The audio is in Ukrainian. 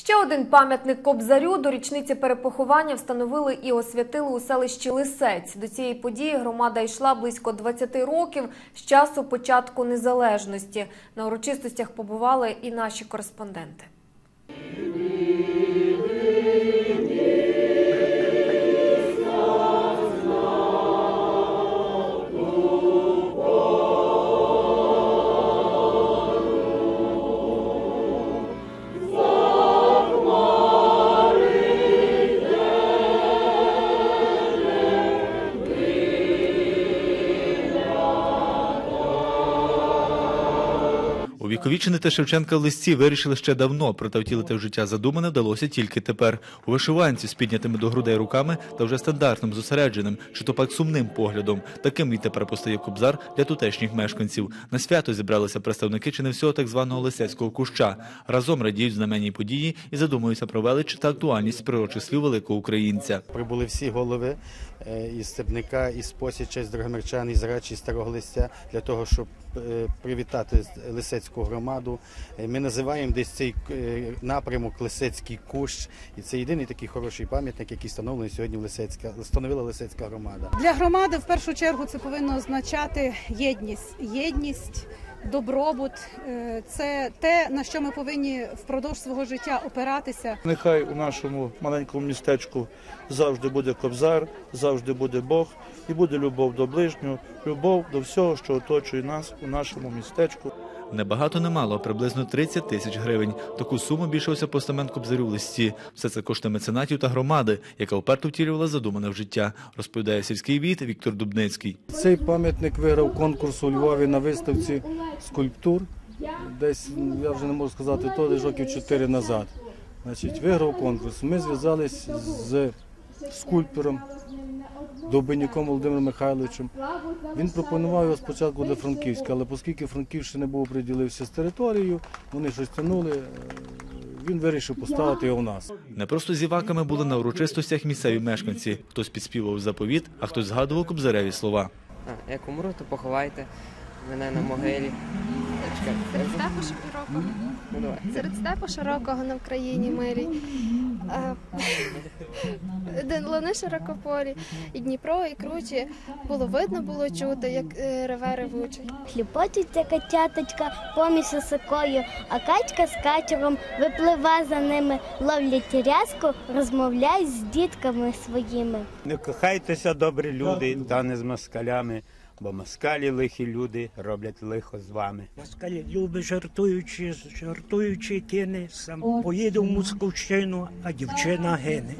Ще один пам'ятник Кобзарю до річниці перепоховання встановили і освятили у селищі Лисець. До цієї події громада йшла близько 20 років з часу початку незалежності. На урочистостях побували і наші кореспонденти. Увіковічнити Шевченка в листі вирішили ще давно, проте втілити в життя задумане вдалося тільки тепер. У вишиванці з піднятими до грудей руками та вже стандартним зосередженим, чи то пак сумним поглядом. Таким відтепер постає кобзар для тутешніх мешканців. На свято зібралися представники чи не всього так званого лисецького куща. Разом радіють знаменній події і задумуються про велич та актуальність пророчих слів великого українця. Прибули всі голови е, із Степника, із Посіча, з Дрогомирчан, із Рачі, з Старого Листя для того, щоб е, привітати Лисецьку громаду. Е, Ми називаємо десь цей е, напрямок Лисецький кущ, і це єдиний такий хороший пам'ятник, який встановлений сьогодні в Лисецька, встановила Лисецька громада. Для громади в першу чергу це повинно означати єдність. Єдність, добробут Е, це те, на що ми повинні впродовж свого життя опиратися. Нехай у нашому маленькому містечку завжди буде кобзар, завжди буде Бог і буде любов до ближнього, любов до всього, що оточує нас у нашому містечку. Небагато немало, а приблизно 30 тисяч гривень. Таку суму більшився постамент Кобзарю в листі. Все це кошти меценатів та громади, яка вперто втілювала задумане в життя, розповідає сільський війт Віктор Дубницький. Цей пам'ятник виграв конкурс у Львові на виставці скульптур. Десь я вже не можу сказати, то років 4 назад. Значить, виграв конкурс. Ми зв'язались з скульптором Довбенюком Володимиром Михайловичем. Він пропонував його спочатку для Франківська, але оскільки Франківщина був приділився з територією, вони щось тянули. е, Він вирішив поставити його у нас. Не просто зіваками були на урочистостях місцеві мешканці. Хтось підспівав заповіт, а хтось згадував кобзареві слова. А, як умру, то поховайте мене на могилі. Серед степу широкого, ну серед степу широкого на Вкраїні милій. Лани широкополі, і Дніпро, і кручі. Було видно, було чути, як е, реве ревучий. Хліпочуться котяточка поміж сосикою, а качка з качером виплива за ними, ловлять рязку, розмовляють з дітками своїми. Не кохайтеся, добрі люди, та не з москалями, бо москалі лихі люди роблять лихо з вами. Москалі люби жартуючи, жартуючи кине, сам поїде в Московщину, а дівчина гине.